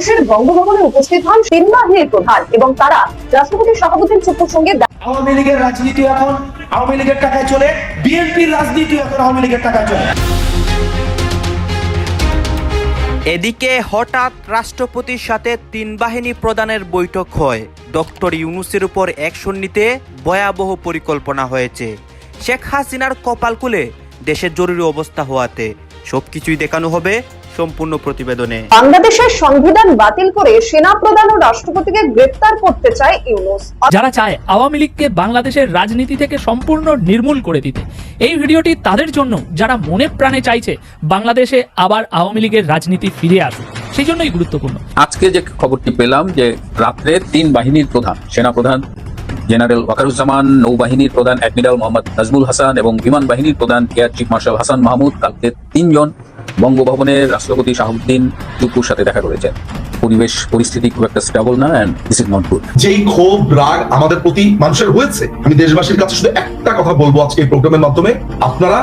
বাংলাদেশের বঙ্গভবনে উপস্থিত হন তিন বাহিনীর প্রধান এবং তারা রাষ্ট্রপতি শাহাবুদ্দিন চুপুর সঙ্গে আওয়ামী লীগের রাজনীতি এখন আওয়ামী লীগের টাকায় চলে বিএনপির রাজনীতি এখন আওয়ামী লীগের টাকায় চলে। এদিকে হঠাৎ রাষ্ট্রপতির সাথে তিন বাহিনী প্রদানের বৈঠক হয়। ডক্টর ইউনুসের উপর অ্যাকশন নিতে ভয়াবহ পরিকল্পনা হয়েছে। শেখ হাসিনার কপাল খুলে দেশের জরুরি অবস্থা হওয়াতে। সবকিছুই দেখানো হবে সম্পূর্ণ প্রতিবেদনে। বাংলাদেশের সংবিধান বাতিল করে সেনা প্রধান ও রাষ্ট্রপতিকে গ্রেপ্তার করতে চায় ইউনুস। যারা চায় আওয়ামী লীগকে বাংলাদেশের রাজনীতি থেকে সম্পূর্ণ নির্মূল করে দিতে। এই ভিডিওটি তাদের জন্য যারা মনে প্রাণে চাইছে বাংলাদেশে আবার আওয়ামী লীগের রাজনীতি ফিরে আসুক সেই জন্যই গুরুত্বপূর্ণ। আজকে যে খবরটি পেলাম যে রাত্রে তিন বাহিনীর প্রধান সেনা প্রধান জেনারেল ওয়াকারুজ্জামান নৌবাহিনীর প্রধান অ্যাডমিরাল মোহাম্মদ নাজমুল হাসান এবং বিমান বাহিনীর প্রধান air chief marshal Hasan Mahmud কালকে তিনজন বঙ্গভবনের রাষ্ট্রপতি শাহাবুদ্দিন টুকুর সাথে দেখা করেছেন। পরিবেশ, পরিস্থিতি খুব একটা স্টেবল না দিস ইজ নট গুড যেই ক্ষোভ, রাগ আমাদের প্রতি মানুষের হয়েছে, আমি দেশবাসীর কাছে শুধু একটা কথা বলব আজকে এই প্রোগ্রামের মাধ্যমে। আপনারা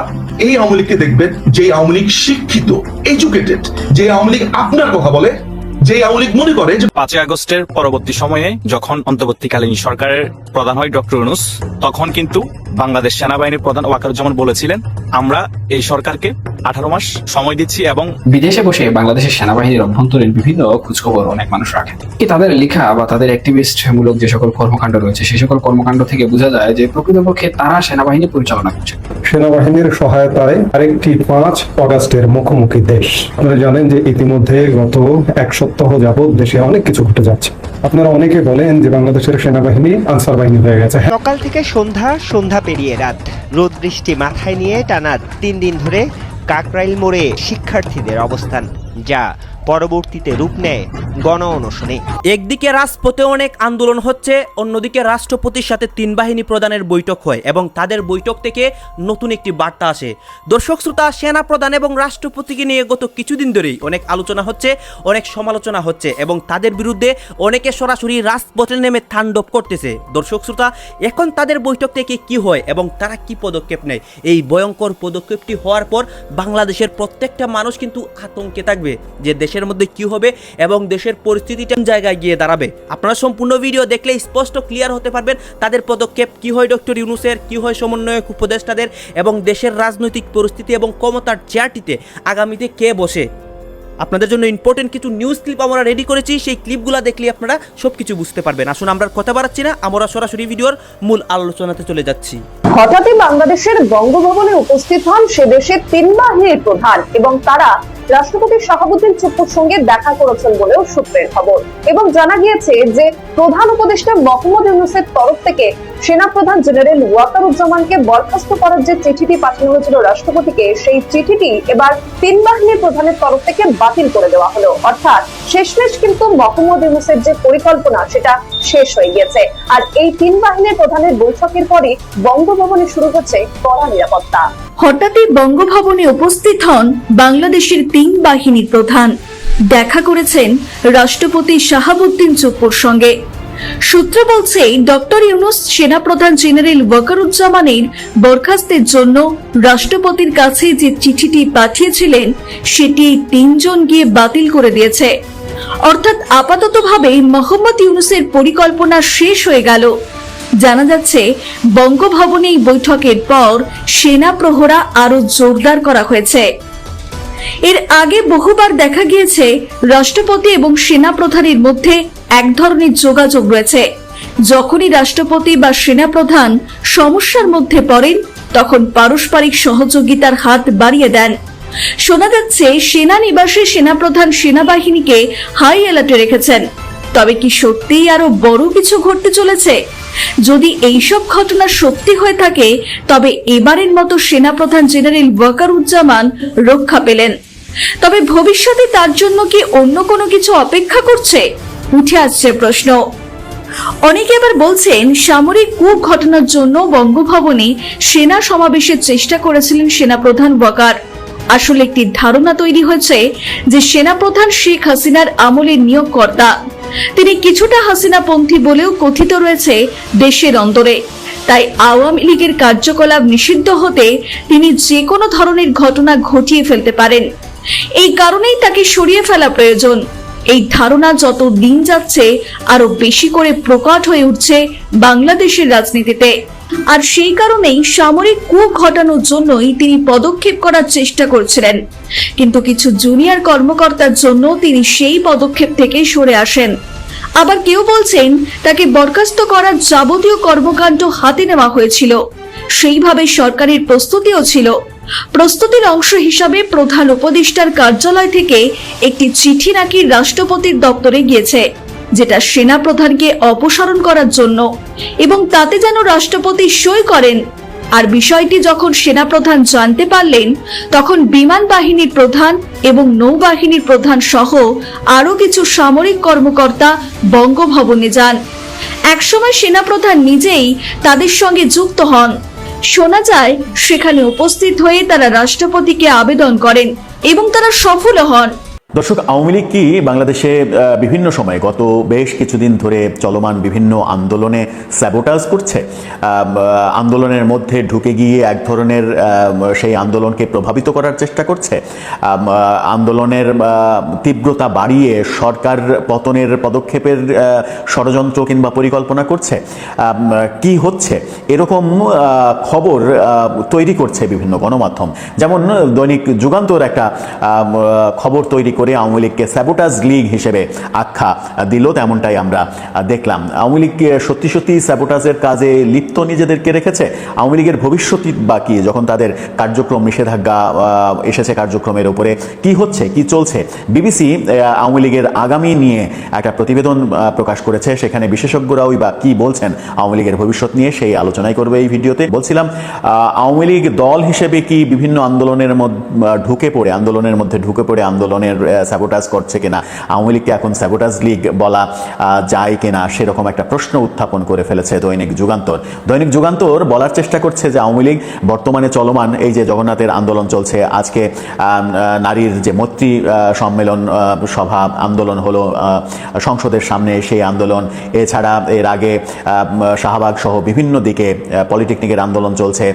এই আওয়ামী লীগকে দেখবেন যে আওয়ামী লীগ শিক্ষিত এডুকেটেড যে আওয়ামী লীগ আপনার কথা বলে যে আওয়ামী লীগ মনে করে যে পাঁচই আগস্টের পরবর্তী সময়ে যখন অন্তর্বর্তীকালীন সরকারের প্রধান হয় ডক্টর ইউনুস তখন কিন্তু বাংলাদেশ সেনাবাহিনীর প্রধান ওয়াকারুজ্জামান বলেছিলেন আমরা এই সরকারকে আঠারো মাস সময় দিচ্ছি এবং বিদেশে বসে বাংলাদেশের সেনাবাহিনীর অভ্যন্তরীণ বিভিন্ন খোঁজখবর অনেক মানুষ রাখেন কি তাদের লেখা বা তাদের অ্যাক্টিভিস্ট মূলক যে সকল কর্মকাণ্ড রয়েছে সেই সকল কর্মকাণ্ড থেকে বোঝা যায় যে প্রকৃতপক্ষে তারা সেনাবাহিনী পরিচালনা করছে। সেনাবাহিনীর সহায়তায় আরেকটি পাঁচ অগাস্টের মুখোমুখি দেশ। আপনারা জানেন যে ইতিমধ্যে গত এক সপ্তাহ যাবৎ দেশে অনেক কিছু ঘটে যাচ্ছে। আপনারা অনেকে বলেন যে বাংলাদেশের সেনাবাহিনী আনসার বাহিনী হয়ে গেছে। হ্যাঁ, সকাল থেকে সন্ধ্যা সন্ধ্যা পেরিয়ে রাত। রোদ বৃষ্টি মাথায় নিয়ে টানা তিন দিন ধরে কাকরাইল মোড়ে শিক্ষার্থীদের অবস্থান যা পরবর্তীতে রূপ নেয় গণ অনশনে একদিকে রাজপথে অনেক আন্দোলন হচ্ছে, অন্যদিকে রাষ্ট্রপতির সাথে তিন বাহিনী প্রদানের বৈঠক হয় এবং তাদের বৈঠক থেকে নতুন একটি বার্তা আসে। দর্শক, শ্রোতা, সেনা প্রধান এবং রাষ্ট্রপতিকে নিয়ে গত কিছুদিন ধরেই অনেক আলোচনা হচ্ছে, অনেক সমালোচনা হচ্ছে এবং তাদের বিরুদ্ধে অনেকে সরাসরি রাজপথে নেমে তাণ্ডব করতেছে। দর্শক, শ্রোতা, এখন তাদের বৈঠক থেকে কি হয় এবং তারা কি পদক্ষেপ নেয়? এই ভয়ঙ্কর পদক্ষেপটি হওয়ার পর বাংলাদেশের প্রত্যেকটা মানুষ কিন্তু আতঙ্কে থাকবে যে দেশের মধ্যে কি হবে এবং দেশের পরিস্থিতিটা কোন জায়গায় গিয়ে দাঁড়াবে? আপনারা সম্পূর্ণ ভিডিও দেখলে স্পষ্ট ক্লিয়ার হতে পারবেন তাদের পদক্ষেপ কি হয় ডক্টর ইউনুসের, কি হয় সমন্বয়ক উপদেষ্টাদের এবং দেশের রাজনৈতিক পরিস্থিতি এবং ক্ষমতার চেয়ারটিতে আগামীতে কে বসে? আপনাদের জন্য ইম্পর্টেন্ট কিছু নিউজ ক্লিপ আমরা রেডি করেছি, সেই ক্লিপগুলো দেখলে আপনারা সব কিছু বুঝতে পারবেন। আসুন, আমরা কথা বাড়াচ্ছি না, আমরা সরাসরি ভিডিওর মূল আলোচনাতে চলে যাচ্ছি। হঠাৎই বাংলাদেশের বঙ্গভবনে উপস্থিত হন সে দেশের তিন বাহিনীর প্রধান এবং তারা রাষ্ট্রপতি শাহাবুদ্দিন চুপ্পুর সঙ্গে দেখা করেছেন বলেও সূত্রের খবর। এবং জানা গিয়েছে যে, প্রধান উপদেষ্টা মোহাম্মদ ইউনুসের তরফ থেকে সেনাপ্রধান জেনারেল ওয়াকারুজ্জামানকে বরখাস্ত করার যে চিঠিটি পাঠানো হয়েছিল রাষ্ট্রপতিকে, সেই চিঠিটি এবার তিন বাহিনীর প্রধানের তরফ থেকে বাতিল করে দেওয়া হলো। অর্থাৎ শেষমেশ কিন্তু মোহাম্মদ ইউনুসের যে পরিকল্পনা, সেটা শেষ হয়ে গেছে আর এই তিন বাহিনীর প্রধানের বৈঠকের পরই বঙ্গভবনে শুরু হচ্ছে কড়া নিরাপত্তা। হঠাৎই বঙ্গভবনে উপস্থিত হন বাংলাদেশের তিন বাহিনীর প্রধান। দেখা করেছেন রাষ্ট্রপতি শাহাবুদ্দিন চুপ্পুর সঙ্গে। সূত্র বলছে, ডক্টর ইউনুস সেনাপ্রধান জেনারেল ওয়াকারুজ্জামানের বরখাস্তের জন্য রাষ্ট্রপতির কাছে যে চিঠিটি পাঠিয়েছিলেন, সেটি তিনজন গিয়ে বাতিল করে দিয়েছে। অর্থাৎ আপাততভাবে মোহাম্মদ ইউনুসের পরিকল্পনা শেষ হয়ে গেল। জানা যাচ্ছে, বঙ্গভবনে এই বৈঠকের পর সেনা প্রহরা আরও জোরদার করা হয়েছে। এর আগে বহুবার দেখা গিয়েছে, রাষ্ট্রপতি এবং সেনা প্রধানের মধ্যে এক ধরনের যোগাযোগ রয়েছে। যখনই রাষ্ট্রপতি বা সেনা প্রধান সমস্যার মধ্যে পড়েন, তখন পারস্পরিক সহযোগিতার হাত বাড়িয়ে দেন। শোনা যাচ্ছে, সেনা নিবাসে সেনাপ্রধান সেনাবাহিনীকে হাই অ্যালার্টে রেখেছেন। তবে কি সত্যিই আরও বড় কিছু ঘটতে চলেছে? যদি এইসব ঘটনা সত্যি হয়ে থাকে, তবে এবারের মতো সেনাপ্রধান জেনারেল ওয়াকারুজ্জামান রক্ষা পেলেন। তবে ভবিষ্যতে তার জন্য কি অন্য কোনো কিছু অপেক্ষা করছে? উঠে আসছে প্রশ্ন। অনেকে আবার বলছেন, সামরিক কূপ ঘটনার জন্য বঙ্গভবনে সেনা সমাবেশের চেষ্টা করেছিলেন সেনাপ্রধান ওয়াকার। আসলে একটি ধারণা তৈরি হয়েছে যে সেনাপ্রধান শেখ হাসিনার আমলের নিয়োগকর্তা। তিনি কিছুটা হাসিনাপন্থী বলেও কথিত রয়েছে দেশের অন্তরে। তাই আওয়ামী লীগের কার্যকলাপ নিষিদ্ধ হতে তিনি যে কোনো ধরনের ঘটনা ঘটিয়ে ফেলতে পারেন। এই কারণেই তাকে সরিয়ে ফেলা প্রয়োজন। এই ধারণা যত দিন যাচ্ছে আরও বেশি করে প্রকট হয়ে উঠছে বাংলাদেশের রাজনীতিতে। আর সেই কারণেই সামরিক কূপ ঘটানোর জন্যই তিনি পদক্ষেপ করার চেষ্টা করছিলেন। কিন্তু কিছু জুনিয়র কর্মকর্তার জন্য তিনি সেই পদক্ষেপ থেকে সরে আসেন। আবার কেউ বলছেন, তাকে বরখাস্ত করার যাবতীয় কর্মকাণ্ড হাতে নেওয়া হয়েছিল। সেইভাবে সরকারের প্রস্তুতিও ছিল। প্রস্তুতির অংশ হিসাবে প্রধান উপদেষ্টার কার্যালয় থেকে একটি চিঠি নাকি রাষ্ট্রপতির দপ্তরে গিয়েছে। যেটা সেনা প্রধানকে অপসারণ করার জন্য এবং তাতে যেন রাষ্ট্রপতি সই করেন। আর বিষয়টি যখন সেনাপ্রধান জানতে পারলেন, তখন বিমান বাহিনীর প্রধান এবং নৌবাহিনীর প্রধান সহ আরও কিছু সামরিক কর্মকর্তা বঙ্গভবনে যান। একসময় সেনাপ্রধান নিজেই তাদের সঙ্গে যুক্ত হন। শোনা যায়, সেখানে উপস্থিত হয়ে তারা রাষ্ট্রপতিকে আবেদন করেন এবং তারা সফল হন। দর্শক, আওয়ামী লীগ কি বাংলাদেশে বিভিন্ন সময় গত বেশ কিছুদিন ধরে চলমান বিভিন্ন আন্দোলনে স্যাবোটাজ করছে? আন্দোলনের মধ্যে ঢুকে গিয়ে এক ধরনের সেই আন্দোলনকে প্রভাবিত করার চেষ্টা করছে। আন্দোলনের তীব্রতা বাড়িয়ে সরকার পতনের পদক্ষেপের ষড়যন্ত্র কিংবা পরিকল্পনা করছে। কি হচ্ছে? এরকম খবর তৈরি করছে বিভিন্ন গণমাধ্যম। যেমন দৈনিক যুগান্তর একটা খবর তৈরি করে আওয়ামী লীগকে স্যাবোটাজ লীগ হিসেবে আখ্যা দিল, তেমনটাই আমরা দেখলাম। আওয়ামী লীগ সত্যি সত্যি স্যাবোটাজের কাজে লিপ্ত নিজেদেরকে রেখেছে? আওয়ামী লীগের ভবিষ্যৎ বা কি? যখন তাদের কার্যক্রম, নিষেধাজ্ঞা এসেছে কার্যক্রমের উপরে, কি হচ্ছে, কি চলছে? বিবিসি আওয়ামী লীগের আগামী নিয়ে একটা প্রতিবেদন প্রকাশ করেছে। সেখানে বিশেষজ্ঞরাই বা কি বলছেন আওয়ামী লীগের ভবিষ্যৎ নিয়ে, সেই আলোচনাই করবে এই ভিডিওতে। বলছিলাম আওয়ামী লীগ দল হিসেবে কি বিভিন্ন আন্দোলনের ঢুকে পড়ে, আন্দোলনের মধ্যে ঢুকে পড়ে আন্দোলনের স্যাবোটাজ করছে কিনা? আওয়ামী লীগকে এখন স্যাবোটাজ লীগ বলা যায় কিনা সেরকম একটা প্রশ্ন উত্থাপন করে ফেলেছে দৈনিক যুগান্তর। দৈনিক যুগান্তর বলার চেষ্টা করছে যে আওয়ামী লীগ বর্তমানে চলমান এই যে জগন্নাথের আন্দোলন চলছে, আজকে নারীর যে মৈত্রী সম্মেলন সভা আন্দোলন হলো সংসদের সামনে সেই আন্দোলন। এছাড়া এর আগে শাহবাগ সহ বিভিন্ন দিকে পলিটেকনিকের আন্দোলন চলছে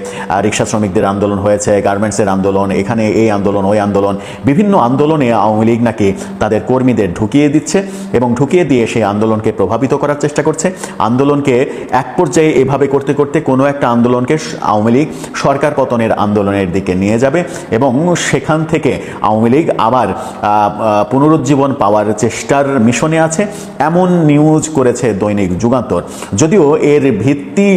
রিক্সা শ্রমিকদের আন্দোলন হয়েছে, গার্মেন্টসের আন্দোলন, এখানে এই আন্দোলন, ওই আন্দোলন, বিভিন্ন আন্দোলনে আওয়ামী লীগ নাকি তাদের কর্মীদের ঢুকিয়ে দিচ্ছে এবং ঢুকিয়ে দিয়ে সেই আন্দোলনকে প্রভাবিত করার চেষ্টা করছে। আন্দোলনকে এক পর্যায়ে এভাবে করতে করতে কোনো একটা আন্দোলনকে আওয়ামী লীগ সরকার পতনের আন্দোলনের দিকে নিয়ে যাবে এবং সেখান থেকে আওয়ামী লীগ আবার পুনরুজ্জীবন পাওয়ার চেষ্টার মিশনে আছে। এমন নিউজ করেছে দৈনিক যুগান্তর। যদিও এর ভিত্তি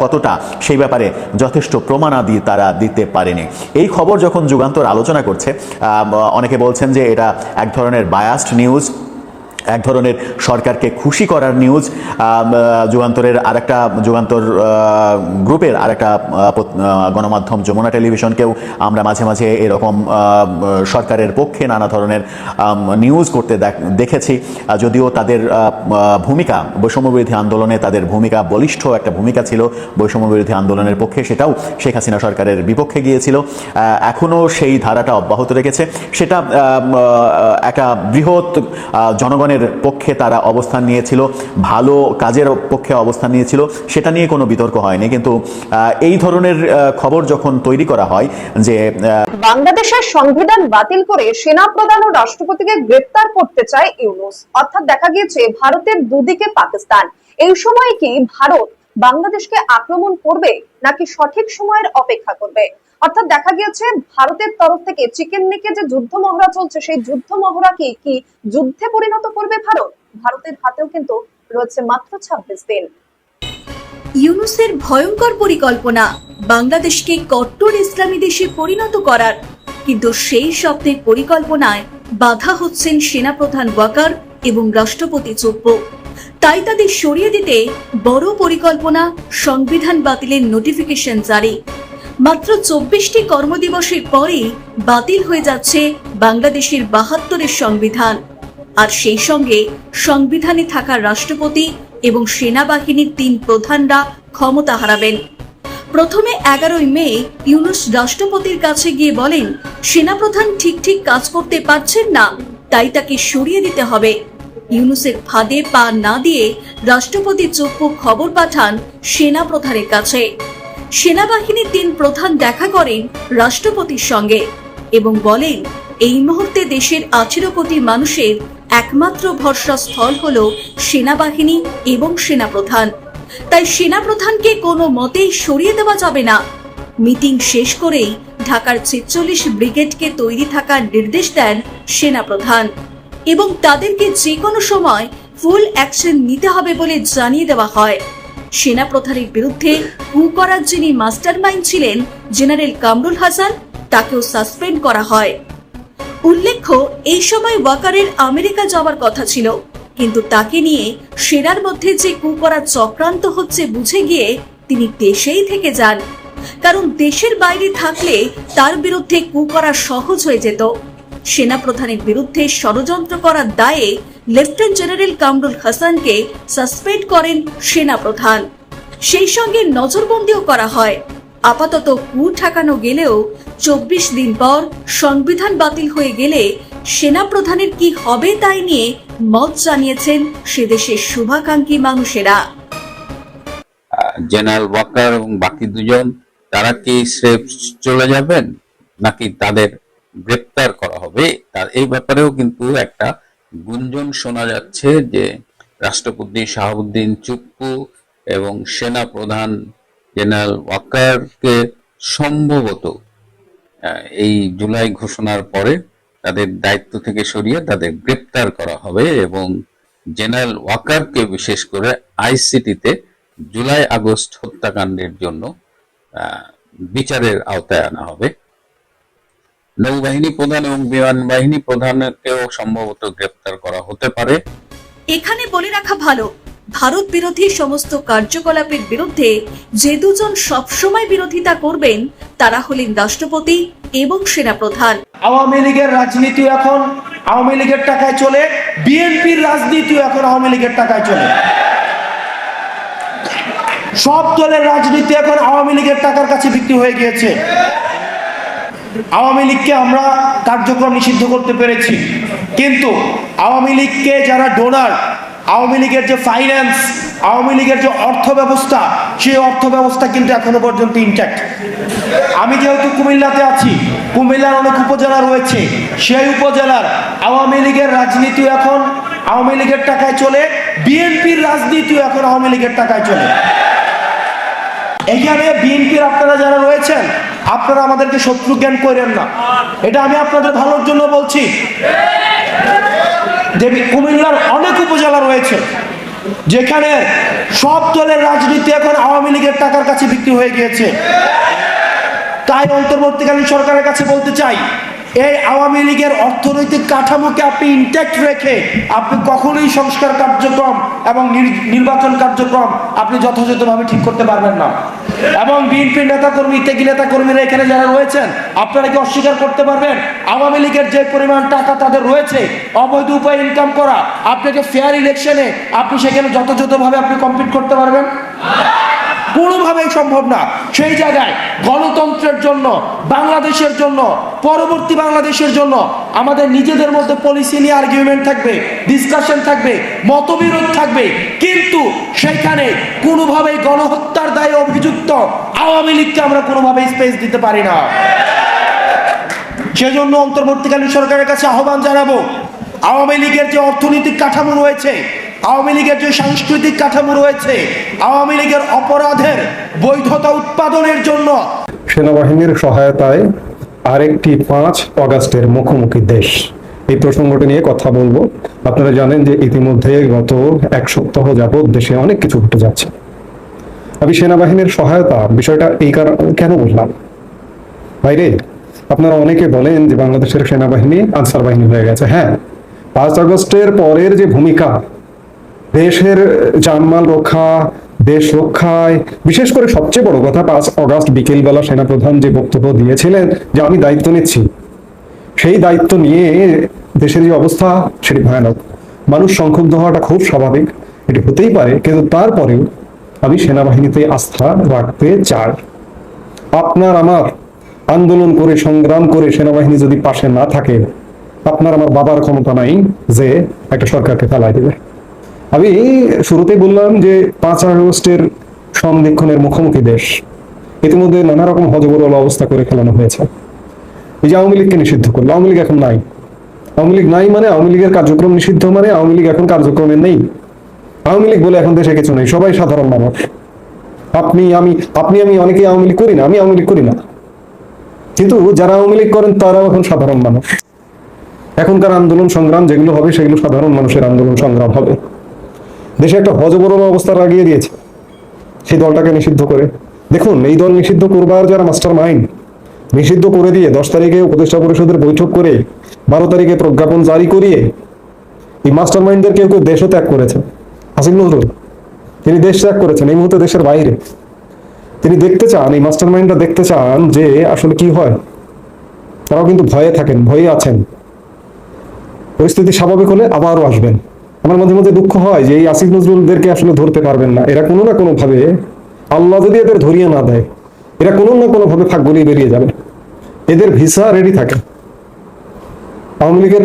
কতটা সেই ব্যাপারে যথেষ্ট প্রমাণাদি তারা দিতে পারেনি। এই খবর যখন যুগান্তর আলোচনা করছে অনেকে বলছেন যে এটা এক ধরনের বায়াস্ট নিউজ এক ধরনের সরকারকে খুশি করার নিউজ যুগান্তরের আরেকটা যুগান্তর গ্রুপের আরেকটা গণমাধ্যম যমুনা টেলিভিশনকেও আমরা মাঝে মাঝে এরকম সরকারের পক্ষে নানা ধরনের নিউজ করতে দেখ- দেখেছি। যদিও তাদের ভূমিকা বৈষম্য বিরোধী আন্দোলনে তাদের ভূমিকা বলিষ্ঠ একটা ভূমিকা ছিল বৈষম্য বিরোধী আন্দোলনের পক্ষে সেটাও শেখ হাসিনা সরকারের বিপক্ষে গিয়েছিল। এখনও সেই ধারাটা অব্যাহত রেখেছে। সেটা একটা বৃহৎ আহ, জনগণের পক্ষে তারা অবস্থান নিয়েছিল, ভালো কাজের পক্ষে অবস্থান নিয়েছিল, সেটা নিয়ে কোনো বিতর্ক হয়নি। কিন্তু এই ধরনের খবর যখন তৈরি করা হয় যে বাংলাদেশের সংবিধান বাতিল করে সেনা প্রধান ও রাষ্ট্রপতিকে গ্রেপ্তার করতে চায় ইউনুস। অর্থাৎ দেখা গিয়েছে, ভারতের দুদিকে পাকিস্তান। এই সময় কি ভারত বাংলাদেশকে আক্রমণ করবে নাকি সঠিক সময়ের অপেক্ষা করবে? অর্থাৎ দেখা গিয়েছে ভারতের তরফ থেকে চিকেন নেকে যে যুদ্ধ মহড়া চলছে, সেই যুদ্ধ মহড়াকে কি যুদ্ধে পরিণত করবে ভারত? ভারতের হাতেও কিন্তু রয়েছে মাত্র ছাব্বিশ দিন। ইউনুসের ভয়ঙ্কর পরিকল্পনা, বাংলাদেশকে কট্টর ইসলামী দেশে পরিণত করার। কিন্তু সেই স্বপ্নের পরিকল্পনায় বাধা হচ্ছেন সেনাপ্রধান ওয়াকার এবং রাষ্ট্রপতি চোপ্প। তাই তাদের সরিয়ে দিতে বড় পরিকল্পনা সংবিধান বাতিলের নোটিফিকেশন জারি। মাত্র চব্বিশটি কর্মদিবসের পরেই বাতিল হয়ে যাচ্ছে বাংলাদেশের বাহাত্তরের সংবিধান। আর সেই সঙ্গে সংবিধানে থাকা রাষ্ট্রপতি এবং সেনাবাহিনীর তিন প্রধানরা ক্ষমতা হারাবেন। প্রথমে এগারোই মে ইউনুস রাষ্ট্রপতির কাছে গিয়ে বলেন, সেনাপ্রধান ঠিক ঠিক কাজ করতে পারছেন না, তাই তাকে সরিয়ে দিতে হবে। ইউনুসের ফাঁদে পা না দিয়ে রাষ্ট্রপতি চক্ষু খবর পাঠান সেনাপ্রধানের কাছে। সেনাবাহিনীর তিন প্রধান দেখা করেন রাষ্ট্রপতির সঙ্গে এবং বলেন, এই মুহূর্তে দেশের আঠেরো কোটি মানুষের একমাত্র ভরসা স্থল হল সেনাবাহিনী এবং সেনাপ্রধান। তাই সেনাপ্রধানকে কোনো মতেই সরিয়ে দেওয়া যাবে না। মিটিং শেষ করেই ঢাকার ছেচল্লিশ ব্রিগেডকে তৈরি থাকার নির্দেশ দেন সেনাপ্রধান এবং তাদেরকে যে কোনো সময় ফুল অ্যাকশন নিতে হবে বলে জানিয়ে দেওয়া হয়। সেনাপ্রধানের বিরুদ্ধে কু করার যিনি মাস্টারমাইন্ড ছিলেন জেনারেল কামরুল হাসান। তাকেও সাসপেন্ড করা হয়। উল্লেখ্য, এই সময় ওয়াকারের আমেরিকা যাওয়ার কথা ছিল, কিন্তু তাকে নিয়ে সেনার মধ্যে যে কু করার চক্রান্ত হচ্ছে বুঝে গিয়ে তিনি দেশেই থেকে যান। কারণ দেশের বাইরে থাকলে তার বিরুদ্ধে কু করা সহজ হয়ে যেত। সেনাপ্রধানের বিরুদ্ধে ষড়যন্ত্র করার দায়ে লেফটেন্যান্ট জেনারেল কামরুল হাসানকে সাসপেন্ড করেন সেনাপ্রধান। সেই সঙ্গে নজরবন্দিও করা হয়। আপাতত কু ঠেকানো গেলেও চব্বিশ দিন পর সংবিধান বাতিল হয়ে গেলে সেনাপ্রধানের কি হবে তাই নিয়ে মত জানিয়েছেন সে দেশের শুভাকাঙ্ক্ষী মানুষেরা। জেনারেল ওয়াকার এবং বাকি দুজন, তারা কি স্রেফ চলে যাবেন নাকি তাদের গ্রেপ্তার করা হবে। তার এই ব্যাপারেও কিন্তু একটা গুঞ্জন শোনা যাচ্ছে যে রাষ্ট্রপতি শাহাবুদ্দিন চুপ্পু এবং সেনা প্রধান জেনারেল ওয়াকারকে সম্ভবত এই জুলাই ঘোষণার পরে তাদের দায়িত্ব থেকে সরিয়ে তাদের গ্রেপ্তার করা হবে এবং জেনারেল ওয়াকারকে বিশেষ করে আইসিটিতে জুলাই আগস্ট হত্যাকাণ্ডের জন্য বিচারের আওতায় আনা হবে। নৌবাহিনী প্রধান এবং বিমান বাহিনী প্রধানকেও সম্ভবত গ্রেপ্তার করা হতে পারে। এখানে বলে রাখা ভালো ভারত বিরোধী সমস্ত কার্যকলাপের বিরুদ্ধে যে দুজন সবসময় বিরোধিতা করবেন তারা হলেন রাষ্ট্রপতি এবং সেনাপ্রধান। আওয়ামী লীগের রাজনীতি এখন আওয়ামী লীগের টাকায় চলে বিএনপির রাজনীতিও এখন আওয়ামী লীগের টাকায় চলে। সব দলের রাজনীতি এখন আওয়ামী লীগের টাকার কাছে বিক্রি হয়ে গিয়েছে। আওয়ামী লীগকে আমরা কার্যক্রম নিষিদ্ধ করতে পেরেছি। কিন্তু আওয়ামী লীগকে যারা ডোনার আওয়ামী লীগের যে ফাইন্যান্স আওয়ামী লীগের যে অর্থ ব্যবস্থা সেই অর্থ ব্যবস্থা কিন্তু এখনও পর্যন্ত ইনট্যাক্ট আমি যেহেতু কুমিল্লাতে আছি, কুমিল্লার অনেক উপজেলা রয়েছে, সেই উপজেলার আওয়ামী লীগের রাজনীতি এখন আওয়ামী লীগের টাকায় চলে, বিএনপির রাজনীতিও এখন আওয়ামী লীগের টাকায় চলে। এখানে বিএনপির আপনারা যারা রয়েছেন, আপনারা আমাদেরকে শত্রু জ্ঞান করেন না। এটা আমি আপনাদের ভালোর জন্য বলছি। যে কুমিল্লার অনেক উপজেলা রয়েছে, যেখানে সব দলের রাজনীতি এখন আওয়ামী লীগের টাকার কাছে বিক্রি হয়ে গিয়েছে। তাই অন্তর্বর্তীকালীন সরকারের কাছে বলতে চাই এই আওয়ামী লীগের অর্থনৈতিক কাঠামোকে আপনি ইনট্যাক্ট রেখে আপনি কখনোই সংস্কার কার্যক্রম এবং নির- নির্বাচন কার্যক্রম আপনি যথাযথভাবে ঠিক করতে পারবেন না। এবং বিএনপি নেতাকর্মী, ত্যাগী নেতাকর্মীরা এখানে যারা রয়েছেন, আপনারা কি অস্বীকার করতে পারবেন? আওয়ামী লীগের যে পরিমাণ টাকা তাদের রয়েছে, অবৈধ উপায়ে ইনকাম করা, আপনাকে ফেয়ার ইলেকশনে আপনি সেখানে যথাযথভাবে আপনি কমপ্লিট করতে পারবেন? কোনোভাবেই সম্ভব না। সেই জায়গায় গণতন্ত্রের জন্য, বাংলাদেশের জন্য পরবর্তী বাংলাদেশের জন্য আমাদের নিজেদের মধ্যে পলিসি নিয়ে আর্গুমেন্ট থাকবে ডিসকাশন থাকবে, মতবিরোধ থাকবে। কিন্তু সেখানে কোনোভাবেই গণহত্যার দায়ে অভিযুক্ত আওয়ামী লীগকে আমরা কোনোভাবেই স্পেস দিতে পারি না। সেজন্য অন্তর্বর্তীকালীন সরকারের কাছে আহ্বান জানাব, আওয়ামী লীগের যে অর্থনৈতিক কাঠামো রয়েছে, আওয়ামী লীগের যে সাংস্কৃতিক কাঠামো রয়েছে, আওয়ামী লীগের অপরাধের বৈধতা উৎপাদনের জন্য সেনাবাহিনীর সহায়তায় আরেকটি পাঁচ অগাস্টের মুখোমুখি দেশ। এই প্রসঙ্গটি নিয়ে কথা বলব। আপনারা জানেন যে ইতিমধ্যে গত এক সপ্তাহ যাবৎ দেশে অনেক কিছু ঘটে যাচ্ছে। আমি সেনাবাহিনীর সহায়তা বিষয়টা এই কারণ কেন বললাম? বাইরে আপনারা অনেকে বলেন যে বাংলাদেশের সেনাবাহিনী আনসার বাহিনী হয়ে গেছে। হ্যাঁ পাঁচ আগস্টের পরের যে ভূমিকা, দেশের জানমাল রক্ষা দেশ রক্ষায়। বিশেষ করে সবচেয়ে বড় কথা, পাঁচ অগাস্ট বিকেলবেলা সেনাপ্রধান যে বক্তব্য দিয়েছিলেন, যে আমি দায়িত্ব নিচ্ছি, সেই দায়িত্ব নিয়ে দেশের যে অবস্থা, সেটি ভয়ানক। মানুষ সংক্ষুব্ধ হওয়াটা খুব স্বাভাবিক, এটি হতেই পারে, কিন্তু তারপরেও আমি সেনাবাহিনীতে আস্থা রাখতে চাই। আপনার আমার আন্দোলন করে, সংগ্রাম করে সেনাবাহিনী যদি পাশে না থাকে, আপনার আমার বাবার ক্ষমতা নাই যে একটা সরকারকে ফেলাই দেবে। আমি শুরুতেই বললাম যে পাঁচ আগস্টের সন্ধিক্ষণের মুখোমুখি দেশ। ইতিমধ্যে নানা রকম হজবরল অবস্থা করে খেলানো হয়েছে। এই যে আওয়ামী লীগকে নিষিদ্ধ করল, আওয়ামী লীগ এখন নাই। আওয়ামী লীগ নাই মানে আওয়ামী লীগের কার্যক্রম নিষিদ্ধ মানে আওয়ামী লীগ এখন কার্যক্রমে নেই। আওয়ামী লীগ বলে এখন দেশে কিছু নেই, সবাই সাধারণ মানুষ। আপনি, আমি আপনি, আমি অনেকেই আওয়ামী লীগ করি না, আমি আওয়ামী লীগ করি না। কিন্তু যারা আওয়ামী লীগ করেন, তারাও এখন সাধারণ মানুষ। এখনকার আন্দোলন সংগ্রাম যেগুলো হবে, সেগুলো সাধারণ মানুষের আন্দোলন সংগ্রাম হবে। দেশে একটা হজবরল অবস্থা লাগিয়ে দিয়েছে। সেই দলটাকে নিষিদ্ধ করে। দেখুন, এই দল নিষিদ্ধ করবার যারা মাস্টার মাইন্ড নিষিদ্ধ করে দিয়ে দশ তারিখে উপদেষ্টা পরিষদের বৈঠক করে, বারো তারিখে প্রজ্ঞাপন জারি করিয়ে এই মাস্টার মাইন্ডদের কেউ কেউ দেশও ত্যাগ করেছে হাসিন নজরুল, তিনি দেশ ত্যাগ করেছেন, এই মুহূর্তে দেশের বাইরে। তিনি দেখতে চান, এই মাস্টার মাইন্ডটা দেখতে চান যে আসলে কি হয়। তারাও কিন্তু ভয়ে থাকেন, ভয়ে আছেন। পরিস্থিতি স্বাভাবিক হলে আবারও আসবেন। আমার মাঝে মধ্যে দুঃখ হয় যে এই আসিফ নজরুলদেরকে আসলে ধরতে পারবেন না। এরা কোনো না কোনো ভাবে আল্লাহ যদি এদের ধরিয়ে না দেয়, এরা কোনো না কোনো ভাবে ফাঁক গলিয়ে বেরিয়ে যাবে। এদের ভিসা রেডি থাকে। আওয়ামী লীগের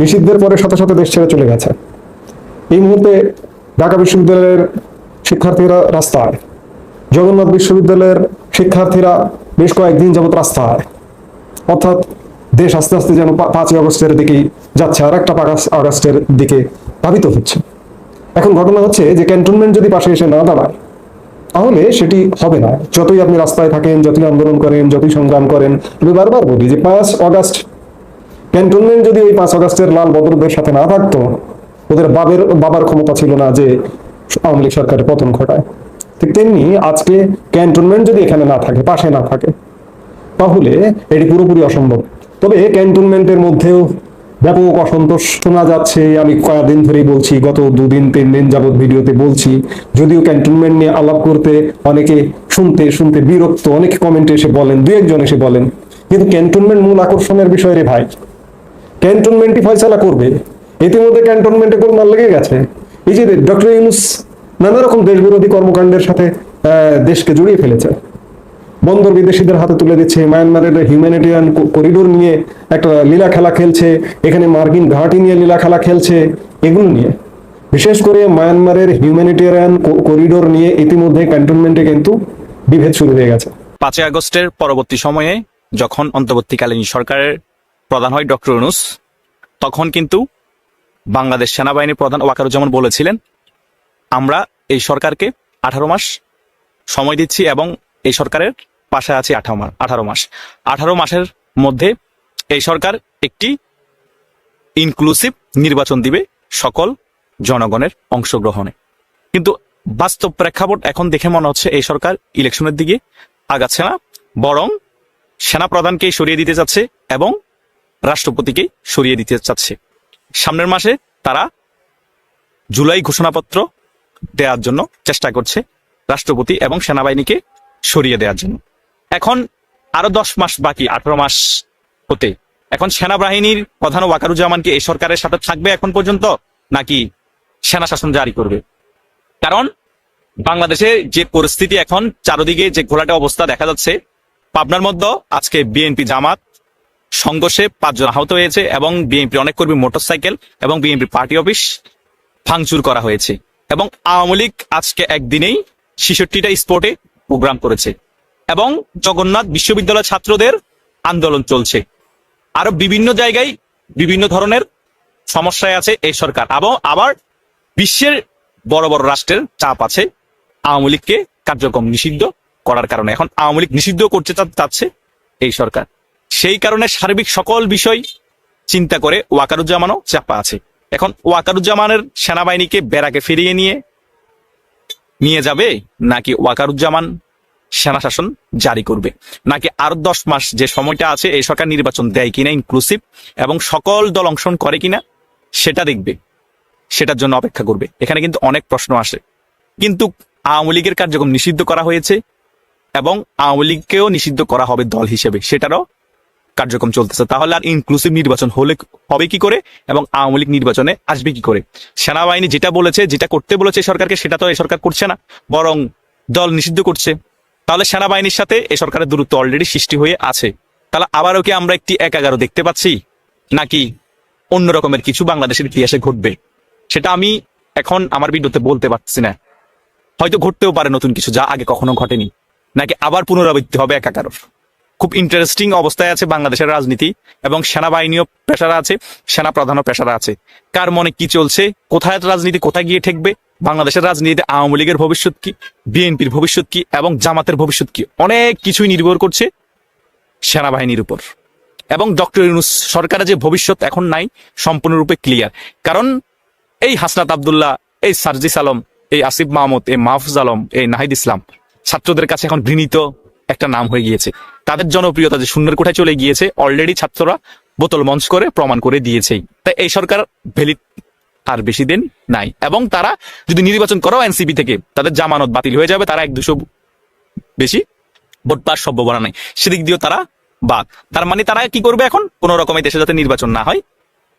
নিষিদ্ধের পরে সাথে সাথে দেশ ছেড়ে চলে গেছে। এই মুহূর্তে ঢাকা বিশ্ববিদ্যালয়ের শিক্ষার্থীরা রাস্তায়। জগন্নাথ বিশ্ববিদ্যালয়ের শিক্ষার্থীরা বেশ কয়েকদিন যাবত রাস্তায়। অর্থাৎ দেশ আস্তে আস্তে যেন পাঁচই আগস্টের দিকেই যাচ্ছে, আর একটা আগস্টের দিকে ধাবিত হচ্ছে। এখন ঘটনা হচ্ছে যে ক্যান্টনমেন্ট যদি পাশে এসে না দাঁড়ায়, তাহলে সেটি হবে না। যতই আপনি রাস্তায় থাকেন, যতই আন্দোলন করেন, যতই সংগ্রাম করেন, আমি বারবার বলি যে পাঁচ আগস্ট ক্যান্টনমেন্ট যদি ওই পাঁচ আগস্টের লাল বদরদের সাথে না থাকতো, ওদের বাবের, বাবার ক্ষমতা ছিল না যে আওয়ামী লীগ সরকারের পতন ঘটায়। ঠিক তেমনি আজকে ক্যান্টনমেন্ট যদি এখানে না থাকে, পাশে না থাকে, তাহলে এটি পুরোপুরি অসম্ভব। তবে ক্যান্টনমেন্টের মধ্যেও ব্যাপক অসন্তোষ শোনা যাচ্ছে। আমি কয়েকদিন ধরেই বলছি, গত দুদিন তিন দিন যাবত ভিডিওতে বলছি, যদিও ক্যান্টনমেন্ট নিয়ে আলাপ করতে অনেকে শুনতে শুনতে বিরক্ত, অনেকে কমেন্টে এসে বলেন দু একজন এসে বলেন, কিন্তু ক্যান্টনমেন্ট মূল আকর্ষণের বিষয় রে ভাই। ক্যান্টনমেন্টই ফয়সালা করবে। ইতিমধ্যে ক্যান্টনমেন্টে গোলমাল লেগে গেছে। এই যে ডক্টর ইউনুস নানা রকম দেশবিরোধী কর্মকাণ্ডের সাথে দেশকে জড়িয়ে ফেলেছে। বন্দর বিদেশিদের হাতে তুলে দিচ্ছে। মায়ানমারের হিউম্যানিটেরিয়ান করিডোর নিয়ে একটা লীলা খেলা খেলছে। এখানে মার্কিন ঘাঁটি নিয়ে লীলা খেলা খেলছে। এগুলো নিয়ে। বিশেষ করে মায়ানমারের হিউম্যানিটেরিয়ান করিডোর নিয়ে ইতিমধ্যে ক্যান্টনমেন্টে কিন্তু বিভেদ শুরু হয়ে গেছে। পাঁচই আগস্টের পরবর্তী সময়ে যখন অন্তর্বর্তীকালীন সরকারের প্রধান হয় ডক্টর ইউনুস, তখন কিন্তু বাংলাদেশ সেনাবাহিনীর প্রধান ওয়াকারুজ্জামান বলেছিলেন, আমরা এই সরকারকে আঠারো মাস সময় দিচ্ছি এবং এই সরকারের পাশে আছি আঠারো মাস আঠারো মাস। আঠারো মাসের মধ্যে এই সরকার একটি ইনক্লুসিভ নির্বাচন দিবে সকল জনগণের অংশগ্রহণে। কিন্তু বাস্তব প্রেক্ষাপট এখন দেখে মনে হচ্ছে এই সরকার ইলেকশনের দিকে আগাচ্ছে না, বরং সেনা প্রধানকেই সরিয়ে দিতে চাচ্ছে এবং রাষ্ট্রপতিকেই সরিয়ে দিতে চাচ্ছে। সামনের মাসে তারা জুলাই ঘোষণাপত্র দেওয়ার জন্য চেষ্টা করছে রাষ্ট্রপতি এবং সেনাবাহিনীকে সরিয়ে দেওয়ার জন্য। এখন আরও দশ মাস বাকি, আঠারো মাস হতে। এখন সেনাবাহিনীর প্রধান ওয়াকারুজ্জামানকে এই সরকারের সাথে থাকবে এখন পর্যন্ত, নাকি সেনা শাসন জারি করবে? কারণ বাংলাদেশে যে পরিস্থিতি এখন, চারদিকে যে ঘোলাটে অবস্থা দেখা যাচ্ছে, পাবনার মধ্যে আজকে বিএনপি জামাত সংঘর্ষে পাঁচজন আহত হয়েছে এবং বিএনপি অনেক কর্মী মোটরসাইকেল এবং বিএনপি পার্টি অফিস ভাঙচুর করা হয়েছে এবং আওয়ামী লীগ আজকে একদিনেই ছেষট্টিটা স্পোর্টে প্রোগ্রাম করেছে। এবং জগন্নাথ বিশ্ববিদ্যালয় ছাত্রদের আন্দোলন চলছে। আরও বিভিন্ন জায়গায় বিভিন্ন ধরনের সমস্যায় আছে এই সরকার এবং আবার বিশ্বের বড় বড় রাষ্ট্রের চাপ আছে আওয়ামী লীগকে কার্যক্রম নিষিদ্ধ করার কারণে। এখন আওয়ামী লীগ নিষিদ্ধ করতে চাচ্ছে এই সরকার। সেই কারণে সার্বিক সকল বিষয় চিন্তা করে ওয়াকারুজ্জামানও চাপা আছে। এখন ওয়াকারুজ্জামানের সেনাবাহিনীকে বেড়াকে ফিরিয়ে নিয়ে নিয়ে যাবে নাকি ওয়াকারুজ্জামান সেনা শাসন জারি করবে। নাকি আরও দশ মাস যে সময়টা আছে, এই সরকার নির্বাচন দেয় কিনা ইনক্লুসিভ এবং সকল দল অংশগ্রহণ করে কিনা, সেটা দেখবে। সেটার জন্য অপেক্ষা করবে। এখানে কিন্তু অনেক প্রশ্ন আসে। কিন্তু আওয়ামী লীগের কার্যক্রম নিষিদ্ধ করা হয়েছে এবং আওয়ামী লীগকেও নিষিদ্ধ করা হবে দল হিসেবে। সেটারও কার্যক্রম চলতেছে। তাহলে আর ইনক্লুসিভ নির্বাচন হলে হবে কি করে এবং আওয়ামী লীগ নির্বাচনে আসবে কি করে? সেনাবাহিনী যেটা বলেছে, যেটা করতে বলেছে সরকারকে, সেটা তো এই সরকার করছে না। বরং দল নিষিদ্ধ করছে। তাহলে সেনাবাহিনীর সাথে এই সরকারের দূরত্ব অলরেডি সৃষ্টি হয়ে আছে। তাহলে আবারও কি আমরা একটি এক এগারো দেখতে পাচ্ছি? নাকি অন্য রকমের কিছু বাংলাদেশের ইতিহাসে ঘটবে? সেটা আমি এখন আমার ভিডিওতে বলতে পারছি না। হয়তো ঘটতেও পারে নতুন কিছু যা আগে কখনো ঘটেনি। নাকি আবার পুনরাবৃত্তি হবে একাকারর খুব ইন্টারেস্টিং অবস্থায় আছে বাংলাদেশের রাজনীতি এবং সেনাবাহিনীও পেশারা আছে সেনা প্রধানও পেশারা আছে। কার মনে কি চলছে? কোথায় রাজনীতি, কোথায় গিয়ে ঠেকবে? বাংলাদেশের রাজনীতিতে আওয়ামী লীগের ভবিষ্যৎ কি, বিএনপির ভবিষ্যৎ কি, এবং জামাতের ভবিষ্যৎ কি? অনেক কিছুই নির্ভর করছে সেনাবাহিনীর উপর। এবং ডক্টর ইউনুস সরকারের যে ভবিষ্যৎ এখন নাই, সম্পূর্ণরূপে ক্লিয়ার কারণ এই হাসনাত আবদুল্লাহ, এই সার্জিস আলম, এই আসিফ মাহমুদ, এই মাহফুজ আলম, এই নাহিদ ইসলাম ছাত্রদের কাছে এখন ঘৃণিত একটা নাম হয়ে গিয়েছে। তাদের জনপ্রিয়তা যে শূন্যের কোঠায় চলে গিয়েছে অলরেডি ছাত্ররা বোতল মঞ্চ করে প্রমাণ করে দিয়েছেই। তাই এই সরকার ভ্যালিড আর বেশি দিন নাই। এবং তারা যদি নির্বাচন করো এনসিপি থেকে, তাদের জামানত বাতিল হয়ে যাবে, তারা এক দুশো বেশি ভোট পাওয়ার সম্ভাবনা নাই। সেদিক দিয়েও তারা বাদ। তার মানে তারা কি করবে এখন? কোন রকমের দেশে যাতে নির্বাচন না হয়।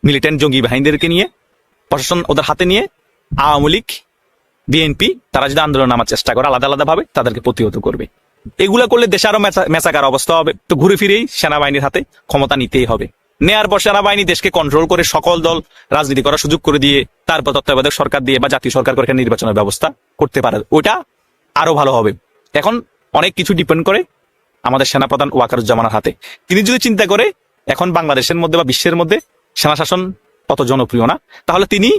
মিলিটেন্ট জঙ্গি বাহিনীদেরকে নিয়ে, প্রশাসন ওদের হাতে নিয়ে, আওয়ামী লীগ বিএনপি তারা যদি আন্দোলন নামার চেষ্টা করে, আলাদা আলাদা ভাবে তাদেরকে প্রতিহত করবে। এগুলা করলে দেশে আরও মেচাকার অবস্থা হবে। তো ঘুরে ফিরেই সেনাবাহিনীর হাতে ক্ষমতা নিতেই হবে। নেয়ার পর সেনাবাহিনী দেশকে কন্ট্রোল করে সকল দল রাজনীতি করার সুযোগ করে দিয়ে তারপর তত্ত্বাবধায়ক সরকার দিয়ে বা জাতীয় সরকার করে নির্বাচনের ব্যবস্থা করতে পারে। ওইটা আরও ভালো হবে। এখন অনেক কিছু ডিপেন্ড করে আমাদের সেনাপ্রধান ওয়াকারুজ্জামানের হাতে। তিনি যদি চিন্তা করে, এখন বাংলাদেশের মধ্যে বা বিশ্বের মধ্যে সেনা শাসন অত জনপ্রিয় না, তাহলে তিনি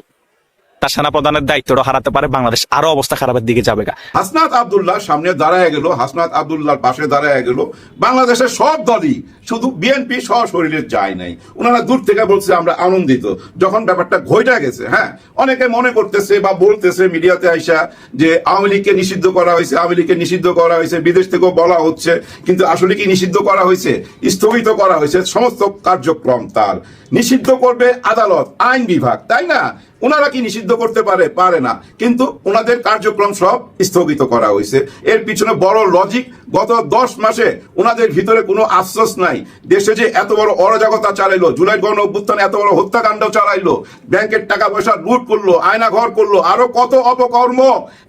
তার সেনাপ্রধানের দায়িত্বটা হারাতে পারে, বাংলাদেশ আরও অবস্থা খারাপের দিকে যাবে হাসনাত আব্দুল্লাহ সামনে দাঁড়ায় গেল, হাসনাত আব্দুল্লাহর পাশে দাঁড়ায় গেল। বাংলাদেশের সব দলই শুধু বিএনপি সশরীরে যায় নাই। ওনারা দূর থেকে বলছে, আমরা আনন্দিত। যখন ব্যাপারটা ঘইটা গেছে হ্যাঁ অনেকে মনে করতেছে বা বলতেছে মিডিয়াতে আইসা যে আওয়ামী লীগকে নিষিদ্ধ করা হয়েছে, আওয়ামী লীগকে নিষিদ্ধ করা হয়েছে, বিদেশ থেকেও বলা হচ্ছে, কিন্তু আসলে কি নিষিদ্ধ করা হয়েছে? স্থগিত করা হয়েছে, সমস্ত কার্যক্রম তার। নিষিদ্ধ করবে আদালত, আইন বিভাগ, তাই না? ওনারা কি নিষিদ্ধ করতে পারে? পারে না। কিন্তু ওনাদের কার্যক্রম সব স্থগিত করা হয়েছে। এর পিছনে বড় লজিক গত দশ মাসে ওনাদের ভিতরে কোনো আশ্বাস নাই। দেশে যে এত বড় অরাজকতা চালাইলো, জুলাই গণ অভ্যুত্থানে এত বড় হত্যাকাণ্ড চালাইলো, ব্যাংকের টাকা পয়সা লুট করল আয়না ঘর করল, আরও কত অপকর্ম।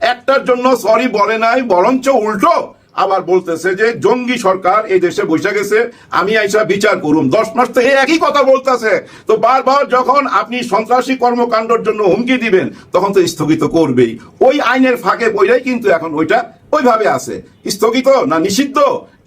একটার জন্য সরি বলে নাই, বরঞ্চ উল্টো। আবার বলতেছে যে, জঙ্গি সরকার এই দেশে বসে গেছে, আমি আইসা বিচার করুন দশ মাস এই একই কথা বলতেছে। তো বারবার যখন আপনি সন্ত্রাসী কর্মকাণ্ডের জন্য হুমকি দিবেন, তখন তো স্থগিত করবেই। ওই আইনের ফাঁকে বইটাই কিন্তু এখন ওইটা ওইভাবে আছে। স্থগিত না নিষিদ্ধ?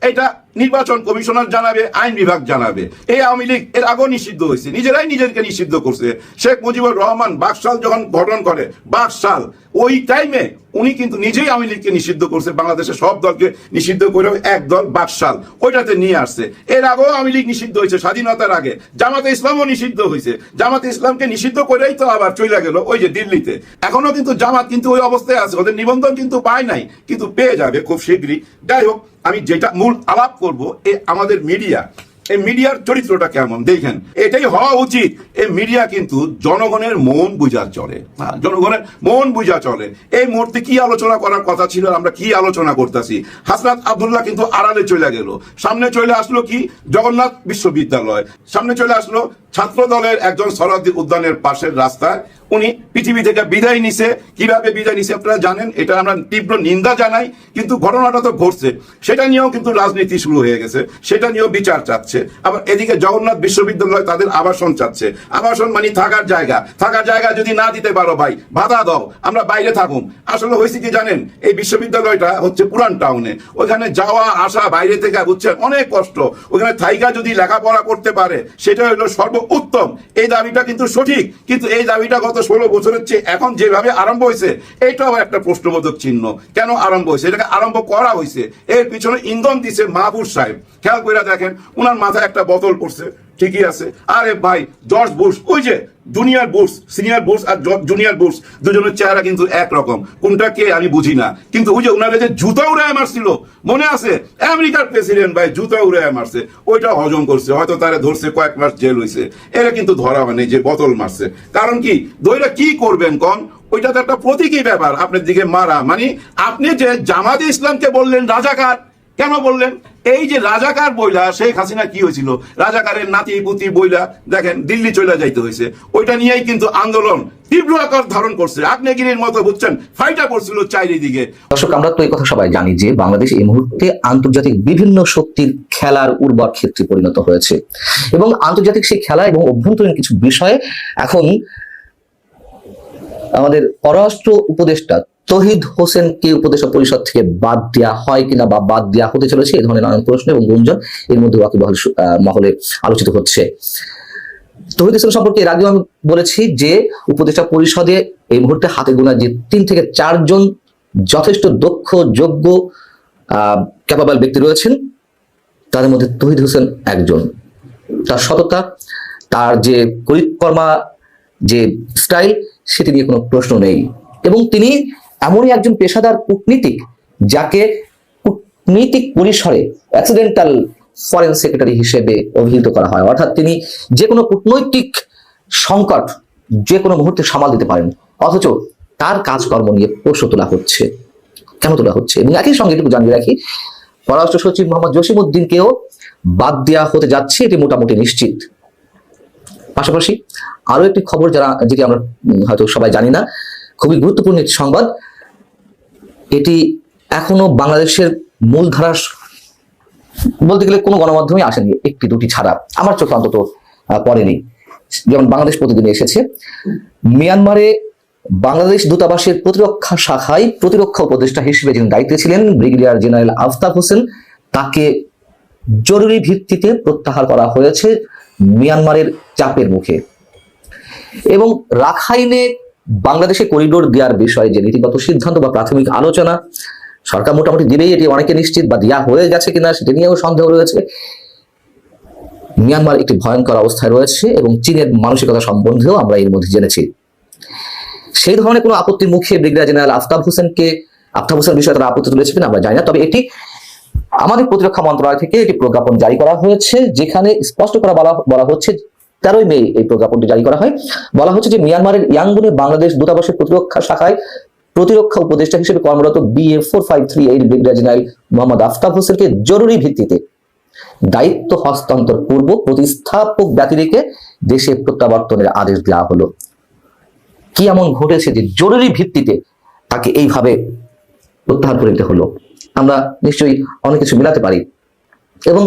এটা নির্বাচন কমিশনার জানাবে, আইন বিভাগ জানাবে। এই আওয়ামী লীগ এর আগেও নিষিদ্ধ হয়েছে, নিজেরাই নিজেকে নিষিদ্ধ করছে। শেখ মুজিবুর রহমান বাকশাল যখন গঠন করে, বাকশাল, ওই টাইমে উনি কিন্তু নিজেই আওয়ামী লীগকে নিষিদ্ধ করছে, বাংলাদেশের সব দলকে নিষিদ্ধ করেও এক দল বাকশাল, ওইটাতে নিয়ে আসছে। এর আগেও আওয়ামী লীগ নিষিদ্ধ হয়েছে স্বাধীনতার আগে, জামাতে ইসলামও নিষিদ্ধ হয়েছে। জামাতে ইসলামকে নিষিদ্ধ করেই তো আবার চলে গেল ওই যে দিল্লিতে। এখনও কিন্তু জামাত কিন্তু ওই অবস্থায় আছে, ওদের নিবন্ধন কিন্তু পায় নাই, কিন্তু পেয়ে যাবে খুব শীঘ্রই। যাই হোক, আমি যেটা মূল আলাপ করব এ আমাদের মিডিয়া এই মিডিয়ার চরিত্রটা কেমন? দেখেন এটাই হওয়া উচিত। এই মিডিয়া কিন্তু জনগণের মন বুঝা চলে। হ্যাঁ, জনগণের মন বুঝা চলে। এই মুহূর্তে কি আলোচনা করার কথা ছিল আমরা কি আলোচনা করতেছি? হাসনাত আব্দুল্লাহ কিন্তু আড়ালে চলে গেল। সামনে চলে আসলো কি? জগন্নাথ বিশ্ববিদ্যালয়। সামনে চলে আসলো ছাত্র দলের একজন সরহদি উদ্যানের পাশের রাস্তায়। উনি পৃথিবী থেকে বিদায় নিছে। কীভাবে বিদায় নিছে আপনারা জানেন? এটা আমরা তীব্র নিন্দা জানাই কিন্তু ঘটনাটা তো ঘটছে। সেটা নিয়েও কিন্তু রাজনীতি শুরু হয়ে গেছে। সেটা নিয়েও বিচার চাচ্ছে। আবার এদিকে জগন্নাথ বিশ্ববিদ্যালয় তাদের আবাসন চাচ্ছে। আবাসন মানে থাকার জায়গা। থাকার জায়গা যদি না দিতে পারো ভাই, বাধা দাও। আমরা বাইরে থাকুম। আসলে হয়েছে কি জানেন? এই বিশ্ববিদ্যালয়টা হচ্ছে পুরান টাউনে ওখানে যাওয়া, আসা, বাইরে থেকে বুঝছেন অনেক কষ্ট। ওখানে থাইকা যদি লেখাপড়া করতে পারে, সেটা হলো সর্ব উত্তম এই দাবিটা কিন্তু সঠিক। কিন্তু এই দাবিটা গত ষোলো বছরের চেয়ে এখন যেভাবে আরম্ভ হয়েছে এইটাও একটা প্রশ্নবোধক চিহ্ন। কেন আরম্ভ হয়েছে? এটাকে আরম্ভ করা হয়েছে। এর পিছনে ইন্ধন দিছে মাহবুব সাহেব। খেয়াল করে দেখেন, উনার মাথায় একটা বোতল পড়ছে, ঠিকই আছে। আরে ভাই, জর্জ বুশ, ওই যে জুনিয়র বুশ, সিনিয়র বুশ আর জুনিয়র বুশ, দুজনের চেহারা কিন্তু একরকম। কোনটা কে আমি বুঝি না। কিন্তু ওই যে ওনারা যে জুতা উড়ায় মারছিল, মনে আছে? আমেরিকার প্রেসিডেন্ট ভাই, জুতা উড়ায় মারছে। ওইটা হজম করছে, হয়তো তারা ধরছে, কয়েক মাস জেল হয়েছে এরা কিন্তু ধরা হয়নি, যে বোতল মারছে। কারণ কি? দইরা কি করবেন কন? ওইটা তো একটা প্রতীকী ব্যাপার, আপনার দিকে মারা। মানে আপনি যে জামাতে ইসলামকে বললেন, রাজাকার কেন বললেন? এই যে রাজাকার বইলা শেখ হাসিনা কি হয়েছিল? রাজাকারের নাতি, পুতি বইলা, দেখেন, দিল্লি চলে যাইতে হয়েছে। ওইটা নিয়েই কিন্তু আন্দোলন তীব্র আকার ধারণ করছে। আগ্নেয়গিরির মতো, বুঝছেন? ফাইটা করছিল চারিদিকে দর্শক, আমরা তো এই কথা সবাই জানি যে বাংলাদেশ এই মুহূর্তে আন্তর্জাতিক বিভিন্ন শক্তির খেলার উর্বর ক্ষেত্রে পরিণত হয়েছে। এবং আন্তর্জাতিক সেই খেলা এবং অভ্যন্তরীণ কিছু বিষয়ে এখন আমাদের পররাষ্ট্র উপদেষ্টা তহিদ হোসেনকে উপদেষ্টা পরিষদ থেকে বাদ দেওয়া হয় কিনা বা বাদ দেওয়া হতে চলেছে এই ধরনের নানান প্রশ্ন এবং গুঞ্জন এর মধ্যে ওয়াকিবহাল মহলে আলোচিত হচ্ছে। তহিদ হোসেন সম্পর্কে এর আগেও আমি বলেছি যে উপদেষ্টা পরিষদে এই মুহূর্তে হাতে গোনা যে তিন থেকে চারজন যথেষ্ট দক্ষ, যোগ্য ক্যাপাবল ব্যক্তি রয়েছেন, তাদের মধ্যে তহিদ হোসেন একজন। তার সততা, তার যে পরিকর্মা যে স্টাইল, সেটি নিয়ে কোনো প্রশ্ন নেই। এবং তিনি এমনই একজন পেশাদার কূটনীতিক যাকে কূটনীতিক পরিসরে অ্যাক্সিডেন্টাল ফরেন সেক্রেটারি হিসেবে অভিহিত করা হয়। অর্থাৎ তিনি যে কোনো কূটনৈতিক সংকট যে কোনো মুহূর্তে সামাল দিতে পারেন। অথচ তার কাজকর্ম নিয়ে প্রশ্ন তোলা হচ্ছে। কেন তোলা হচ্ছে? এবং একই সঙ্গে এটুকু জানিয়ে রাখি, পররাষ্ট্র সচিব মোহাম্মদ জসিমউদ্দিনকেও বাদ দেওয়া হতে যাচ্ছে, এটি মোটামুটি নিশ্চিত। পাশাপাশি আরও একটি খবর যারা, যেটি আমরা হয়তো সবাই জানি না খুবই গুরুত্বপূর্ণ একটি সংবাদ। এটি এখনও বাংলাদেশের মূলধারার বলতে গেলে কোনো গণমাধ্যমে আসেনি, একটি দুটি ছাড়া। আমার চোখে অন্তত পড়েনি। যেমন বাংলাদেশ প্রতিদিনে এসেছে। মিয়ানমারে বাংলাদেশ দূতাবাসের প্রতিরক্ষা শাখায় প্রতিরক্ষা উপদেষ্টা হিসেবে যিনি দায়িত্বে ছিলেন, ব্রিগেডিয়ার জেনারেল আফতাব হোসেন, তাকে জরুরি ভিত্তিতে প্রত্যাহার করা হয়েছে মিয়ানমারের চাপের মুখে। এবং রাখাইনে বাংলাদেশে করিডোর দেওয়ার বিষয়ে যে নীতিগত সিদ্ধান্ত বা প্রাথমিক আলোচনা, সরকার মোটামুটি দিবেই, এটি অনেকে নিশ্চিত বা দেওয়া হয়ে গেছে কিনা সেটা নিয়েও সন্দেহ রয়েছে। মিয়ানমার একটি ভয়ঙ্কর অবস্থায় রয়েছে এবং চীনের মানসিকতা সম্বন্ধেও আমরা এর মধ্যে জেনেছি। সেই ধরনের কোনো আপত্তির মুখে ব্রিগেডিয়ার জেনারেল আফতাব হোসেনকে, আফতাব হোসেন বিষয়ে তারা আপত্তি তুলেছে কিনা আমরা জানি না, তবে এটি আমাদের প্রতিরক্ষা মন্ত্রণালয় থেকে একটি প্রজ্ঞাপন জারি করা হয়েছে, যেখানে স্পষ্ট করা বলা বলা হচ্ছে তেরোই মে এই প্রজ্ঞাপনটি জারি করা হয়। বলা হচ্ছে যে মিয়ানমারের ইয়াঙ্গুনে বাংলাদেশ দূতাবাসের প্রতিরক্ষা শাখায় প্রতিরক্ষা উপদেষ্টা হিসেবে কর্মরত BA four five three eight brigadier general Mohammad Aftab হোসেনকে জরুরি ভিত্তিতে দায়িত্ব হস্তান্তর পূর্ব প্রতিস্থাপক ব্যতি রেখে দেশে প্রত্যাবর্তনের আদেশ দেওয়া হলো। কি এমন ঘটেছে যে জরুরি ভিত্তিতে তাকে এইভাবে প্রত্যাহার করে দিতে হলো? আমরা নিশ্চয়ই অনেক কিছু মিলাতে পারি। এবং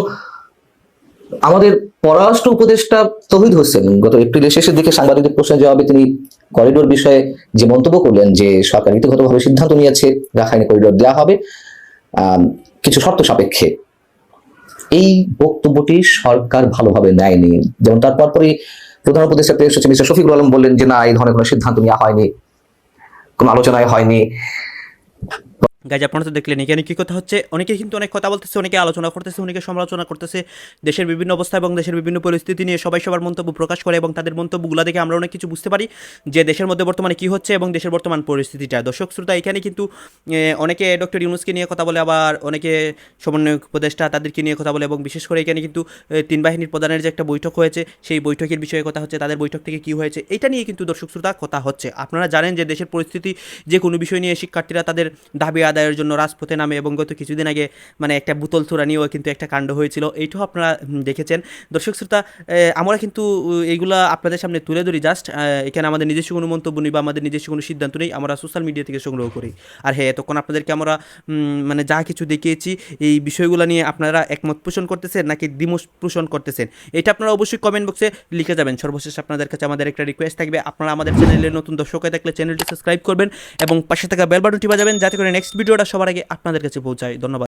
আমাদের পররাষ্ট্র উপদেষ্টা তহিদ হোসেন গত এপ্রিলের শেষের দিকে সাংবাদিকদের প্রশ্নের জবাবে তিনি করিডোর বিষয়ে যে মন্তব্য করলেন যে সরকার নীতিগতভাবে সিদ্ধান্ত নিয়েছে, রাখাইনে করিডোর দেওয়া হবে কিছু শর্ত সাপেক্ষে। এই বক্তব্যটি সরকার ভালোভাবে নেয়নি। যেমন তার পরপরই প্রধান উপদেষ্টা প্রেস সচিব মিস্টার শফিকুল আলম বললেন যে, না, এই ধরনের কোনো সিদ্ধান্ত নেওয়া হয়নি। কোনো আলোচনায় হয়নি। গাইজ আপনারা তো দেখলেন, এখানে কী কথা হচ্ছে? অনেকে কিন্তু অনেক কথা বলতেছে, অনেকে আলোচনা করতেছে, অনেকে সমালোচনা করতেছে। দেশের বিভিন্ন অবস্থা এবং দেশের বিভিন্ন পরিস্থিতি নিয়ে সবাই সবার মন্তব্য প্রকাশ করে এবং তাদের মন্তব্যগুলো দেখে আমরা অনেক কিছু বুঝতে পারি যে দেশের মধ্যে বর্তমানে কী হচ্ছে এবং দেশের বর্তমান পরিস্থিতিটা। দর্শক, শ্রোতা, এখানে কিন্তু অনেকে ডক্টর ইউনুসকে নিয়ে কথা বলে, আবার অনেকে সমন্বয় উপদেষ্টা তাদেরকে নিয়ে কথা বলে এবং বিশেষ করে এখানে কিন্তু তিন বাহিনীর প্রধানের যে একটা বৈঠক হয়েছে, সেই বৈঠকের বিষয়ে কথা হচ্ছে, তাদের বৈঠক থেকে কী হয়েছে, এটা নিয়ে কিন্তু দর্শক, শ্রোতা, কথা হচ্ছে। আপনারা জানেন যে দেশের পরিস্থিতি যে কোনো বিষয় নিয়ে শিক্ষার্থীরা তাদের দাবি আদায়ের জন্য রাজপথে নামে এবং গত কিছুদিন আগে মানে একটা বোতল চোরা নিয়েও কিন্তু একটা কাণ্ড হয়েছিল। এইটাও আপনারা দেখেছেন। দর্শক শ্রোতা আমরা কিন্তু এইগুলা আপনাদের সামনে তুলে ধরি জাস্ট এখানে আমাদের নিজস্ব কোনো মন্তব্য নেই বা আমাদের নিজস্ব কোনো সিদ্ধান্ত নেই। আমরা সোশ্যাল মিডিয়া থেকে সংগ্রহ করি। আর হ্যাঁ এতক্ষণ আপনাদেরকে আমরা মানে যা কিছু দেখিয়েছি, এই বিষয়গুলো নিয়ে আপনারা একমত পোষণ করতেছেন নাকি দ্বিমত পোষণ করতেছেন? এটা আপনারা অবশ্যই কমেন্ট বক্সে লিখে যাবেন। সর্বশেষ আপনাদের কাছে আমাদের একটা রিকোয়েস্ট থাকবে। আপনারা আমাদের চ্যানেলে নতুন দর্শক হয়ে থাকলে চ্যানেলটি সাবস্ক্রাইব করবেন এবং পাশে থাকা বেল বাটনটি বাজাবেন। যাতে করে নেক্সট ভিডিওটা সবার আগে আপনাদের কাছে পৌঁছায়। ধন্যবাদ।